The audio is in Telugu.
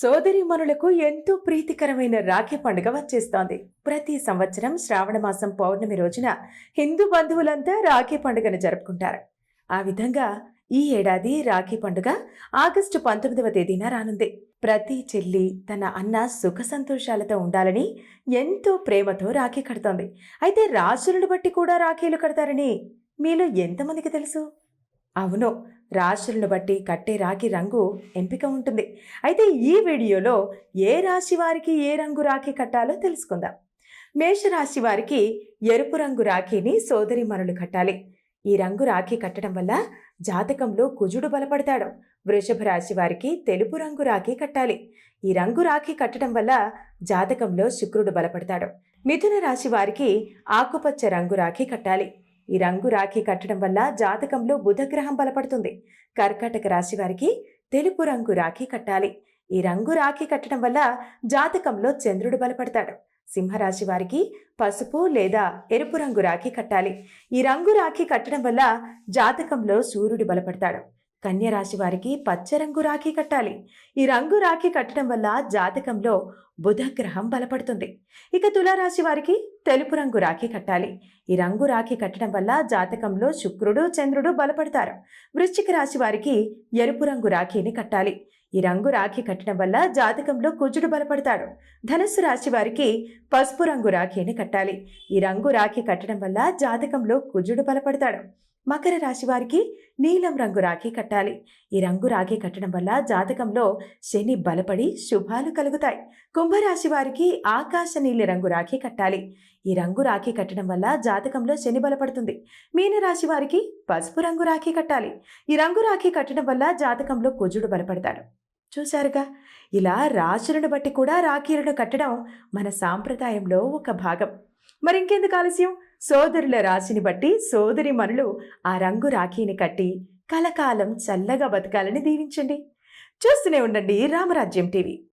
సోదరిమనులకు ఎంతో ప్రీతికరమైన రాఖీ పండుగ వచ్చేస్తోంది. ప్రతి సంవత్సరం శ్రావణ మాసం పౌర్ణమి రోజున హిందూ బంధువులంతా రాఖీ పండుగను జరుపుకుంటారు. ఆ విధంగా ఈ ఏడాది రాఖీ పండుగ ఆగస్టు పంతొమ్మిదవ తేదీన రానుంది. ప్రతి చెల్లి తన అన్న సుఖ సంతోషాలతో ఉండాలని ఎంతో ప్రేమతో రాఖీ కడుతోంది. అయితే రాశులను బట్టి కూడా రాఖీలు కడతారని మీలో ఎంతమందికి తెలుసు? అవును రాశులను బట్టి కట్టే రాఖీ రంగు ఎంపిక ఉంటుంది. అయితే ఈ వీడియోలో ఏ రాశి వారికి ఏ రంగు రాఖీ కట్టాలో తెలుసుకుందాం. మేషరాశి వారికి ఎరుపు రంగు రాఖీని సోదరిమణులు కట్టాలి. ఈ రంగు రాఖీ కట్టడం వల్ల జాతకంలో కుజుడు బలపడతాడు. వృషభ రాశి వారికి తెలుపు రంగు రాఖీ కట్టాలి. ఈ రంగు రాఖీ కట్టడం వల్ల జాతకంలో శుక్రుడు బలపడతాడు. మిథున రాశి వారికి ఆకుపచ్చ రంగు రాఖీ కట్టాలి. ఈ రంగు రాఖీ కట్టడం వల్ల జాతకంలో బుధగ్రహం బలపడుతుంది. కర్కాటక రాశి వారికి తెలుపు రంగు రాఖీ కట్టాలి. ఈ రంగు రాఖీ కట్టడం వల్ల జాతకంలో చంద్రుడు బలపడతాడు. సింహరాశి వారికి పసుపు లేదా ఎరుపు రంగు రాఖీ కట్టాలి. ఈ రంగు రాఖీ కట్టడం వల్ల జాతకంలో సూర్యుడు బలపడతాడు. కన్యరాశి వారికి పచ్చ రంగు రాఖీ కట్టాలి. ఈ రంగు రాఖీ కట్టడం వల్ల జాతకంలో బుధగ్రహం బలపడుతుంది. ఇక తులారాశి వారికి తెలుపు రంగు రాఖీ కట్టాలి. ఈ రంగు రాఖీ కట్టడం వల్ల జాతకంలో శుక్రుడు చంద్రుడు బలపడతారు. వృశ్చిక రాశి వారికి ఎరుపు రంగు రాఖీని కట్టాలి. ఈ రంగు రాఖీ కట్టడం వల్ల జాతకంలో కుజుడు బలపడతాడు. ధనుస్సు రాశి వారికి పసుపు రంగు రాఖీని కట్టాలి. ఈ రంగు రాఖీ కట్టడం వల్ల జాతకంలో కుజుడు బలపడతాడు. మకర రాశి వారికి నీలం రంగు రాఖీ కట్టాలి. ఈ రంగు రాఖీ కట్టడం వల్ల జాతకంలో శని బలపడి శుభాలు కలుగుతాయి. కుంభరాశి వారికి ఆకాశ నీలి రంగు రాఖీ కట్టాలి. ఈ రంగు రాఖీ కట్టడం వల్ల జాతకంలో శని బలపడుతుంది. మీనరాశి వారికి పసుపు రంగు రాఖీ కట్టాలి. ఈ రంగు రాఖీ కట్టడం వల్ల జాతకంలో కుజుడు బలపడతాడు. చూశారుగా? ఇలా రాశులను బట్టి కూడా రాఖీలను కట్టడం మన సాంప్రదాయంలో ఒక భాగం. మరింకెందుకు ఆలస్యం? సోదరుల రాశిని బట్టి సోదరి మనులు ఆ రంగు రాఖీని కట్టి కలకాలం చల్లగా బతకాలని దీవించండి. చూస్తూనే ఉండండి రామరాజ్యం టీవీ.